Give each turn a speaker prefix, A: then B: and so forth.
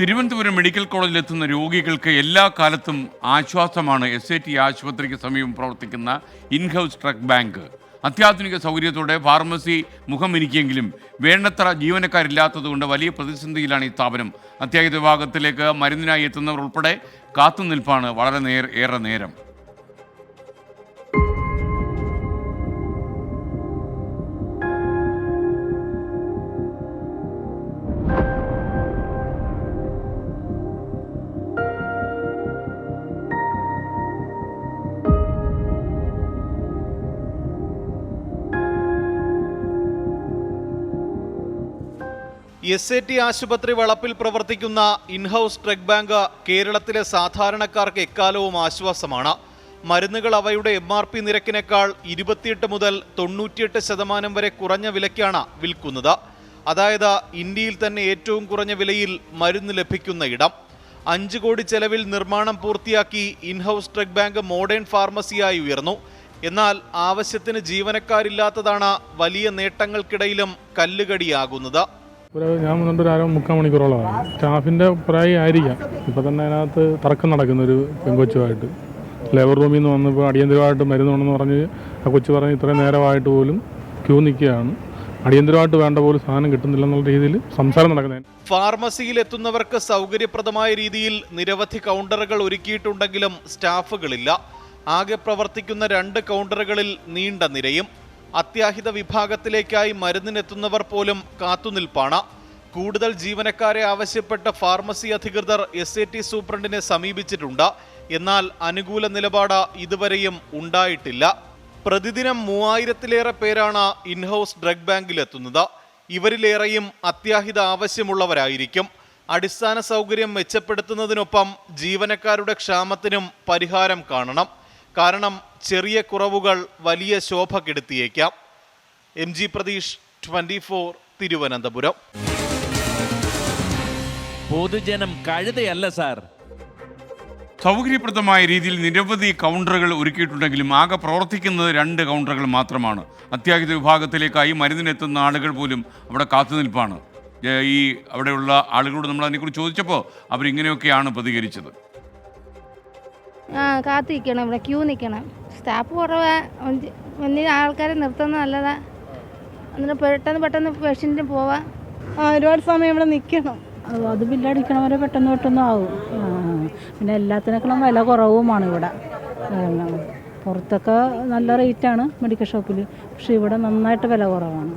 A: Thiruvananthapuram medical കോളേജിലെത്തുന്ന രോഗികൾക്ക് എല്ലാ കാലത്തും ആശ്വാസമാണ് എസ് ഐ ടി ആശുപത്രിക്ക് സമീപം പ്രവർത്തിക്കുന്ന ഇൻഹൗസ് ട്രക്ക് ബാങ്ക്. അത്യാധുനിക സൗകര്യത്തോടെ ഫാർമസി മുഖമിരിക്കെങ്കിലും വേണ്ടത്ര ജീവനക്കാരില്ലാത്തതുകൊണ്ട് വലിയ പ്രതിസന്ധിയിലാണ് ഈ സ്ഥാപനം. അത്യാഹിത വിഭാഗത്തിലേക്ക് മരുന്നിനായി എത്തുന്നവർ ഉൾപ്പെടെ കാത്തുനിൽപ്പാണ് വളരെ നേർ ഏറെ നേരം.
B: എസ് എ ടി ആശുപത്രി വളപ്പിൽ പ്രവർത്തിക്കുന്ന ഇൻഹൌസ് ഡ്രഗ് ബാങ്ക് കേരളത്തിലെ സാധാരണക്കാർക്ക് എക്കാലവും ആശ്വാസമാണ്. മരുന്നുകൾ അവയുടെ എം ആർ പി നിരക്കിനേക്കാൾ ഇരുപത്തിയെട്ട് മുതൽ തൊണ്ണൂറ്റിയെട്ട് ശതമാനം വരെ കുറഞ്ഞ വിലയ്ക്കാണ് വിൽക്കുന്നത്. അതായത് ഇന്ത്യയിൽ തന്നെ ഏറ്റവും കുറഞ്ഞ വിലയിൽ മരുന്ന് ലഭിക്കുന്ന ഇടം. അഞ്ച് കോടി ചെലവിൽ നിർമ്മാണം പൂർത്തിയാക്കി in house drug bank modern ഫാർമസിയായി ഉയർന്നു. എന്നാൽ ആവശ്യത്തിന് ജീവനക്കാരില്ലാത്തതാണ് വലിയ നേട്ടങ്ങൾക്കിടയിലും കല്ലുകടിയാകുന്നത്.
C: ഒരു ഞാൻ വന്നിട്ട് ഒരു അര മുക്കാൽ മണിക്കൂറോളമാണ് സ്റ്റാഫിന്റെ പ്രായം ആയിരിക്കാം. ഇപ്പോൾ തന്നെ അതിനകത്ത് തർക്കം നടക്കുന്ന ഒരു പെങ്കൊച്ചുമായിട്ട് ലേബർ റൂമിൽ നിന്ന് വന്നപ്പോൾ അടിയന്തരമായിട്ട് മരുന്നുണ്ടെന്ന് പറഞ്ഞ് ആ കൊച്ചു പറഞ്ഞ് ഇത്രയും നേരമായിട്ട് പോലും ക്യൂ നിൽക്കുകയാണ്. അടിയന്തരമായിട്ട് വേണ്ട പോലും സാധനം കിട്ടുന്നില്ല എന്നുള്ള രീതിയിൽ സംസാരം നടക്കുന്നത്
B: ഫാർമസിയിൽ എത്തുന്നവർക്ക് സൗകര്യപ്രദമായ രീതിയിൽ നിരവധി കൗണ്ടറുകൾ ഒരുക്കിയിട്ടുണ്ടെങ്കിലും സ്റ്റാഫുകളില്ല. ആകെ പ്രവർത്തിക്കുന്ന രണ്ട് കൗണ്ടറുകളിൽ നീണ്ട നിരയും അത്യാഹിത വിഭാഗത്തിലേക്കായി മരുന്നിനെത്തുന്നവർ പോലും കാത്തുനിൽപ്പാണ്. കൂടുതൽ ജീവനക്കാരെ ആവശ്യപ്പെട്ട ഫാർമസി അധികൃതർ എസ് എ ടി സൂപ്രണ്ടിനെ സമീപിച്ചിട്ടുണ്ട്. എന്നാൽ അനുകൂല നിലപാട് ഇതുവരെയും ഉണ്ടായിട്ടില്ല. പ്രതിദിനം മൂവായിരത്തിലേറെ പേരാണ് ഇൻഹൗസ് ഡ്രഗ് ബാങ്കിലെത്തുന്നത്. ഇവരിലേറെയും അത്യാഹിത ആവശ്യമുള്ളവരായിരിക്കും. അടിസ്ഥാന സൗകര്യം മെച്ചപ്പെടുത്തുന്നതിനൊപ്പം ജീവനക്കാരുടെ ക്ഷാമത്തിനും പരിഹാരം കാണണം. കാരണം ചെറിയ കുറവുകൾ വലിയ ശോഭ കെടുത്തിയേക്കാം. M G Pratheesh twenty four Thiruvananthapuram.
D: പൊതുജനം കഴുതയല്ല സാർ.
A: സൗകര്യപ്രദമായ രീതിയിൽ നിരവധി കൗണ്ടറുകൾ ഒരുക്കിയിട്ടുണ്ടെങ്കിലും ആകെ പ്രവർത്തിക്കുന്നത് രണ്ട് കൗണ്ടറുകൾ മാത്രമാണ്. അത്യാഹിത വിഭാഗത്തിലേക്കായി മരുന്നിനെത്തുന്ന ആളുകൾ പോലും അവിടെ കാത്തുനിൽപ്പാണ്. ഈ അവിടെയുള്ള ആളുകളോട് നമ്മൾ അതിനെക്കുറിച്ച് ചോദിച്ചപ്പോൾ അവരിങ്ങനെയൊക്കെയാണ് പ്രതികരിച്ചത്.
E: ആ കാത്തു നിൽക്കണം ഇവിടെ ക്യൂ നിൽക്കണം സ്റ്റാഫ് കുറവാ. വലിയ ആൾക്കാരെ നിർത്തുന്നത് നല്ലതാ. എന്നിട്ട് പെട്ടെന്ന് പെട്ടെന്ന് പേഷ്യന്റിന് പോവാം.
F: ഒരുപാട് സമയം ഇവിടെ നിൽക്കണം അത് ബില്ലടിക്കണവരെ പെട്ടെന്ന് പെട്ടെന്ന് ആവും. പിന്നെ എല്ലാത്തിനേക്കാളും വില കുറവുമാണ് ഇവിടെ. പുറത്തൊക്കെ നല്ല റേറ്റാണ് മെഡിക്കൽ ഷോപ്പിൽ പക്ഷേ ഇവിടെ നന്നായിട്ട് വില കുറവാണ്.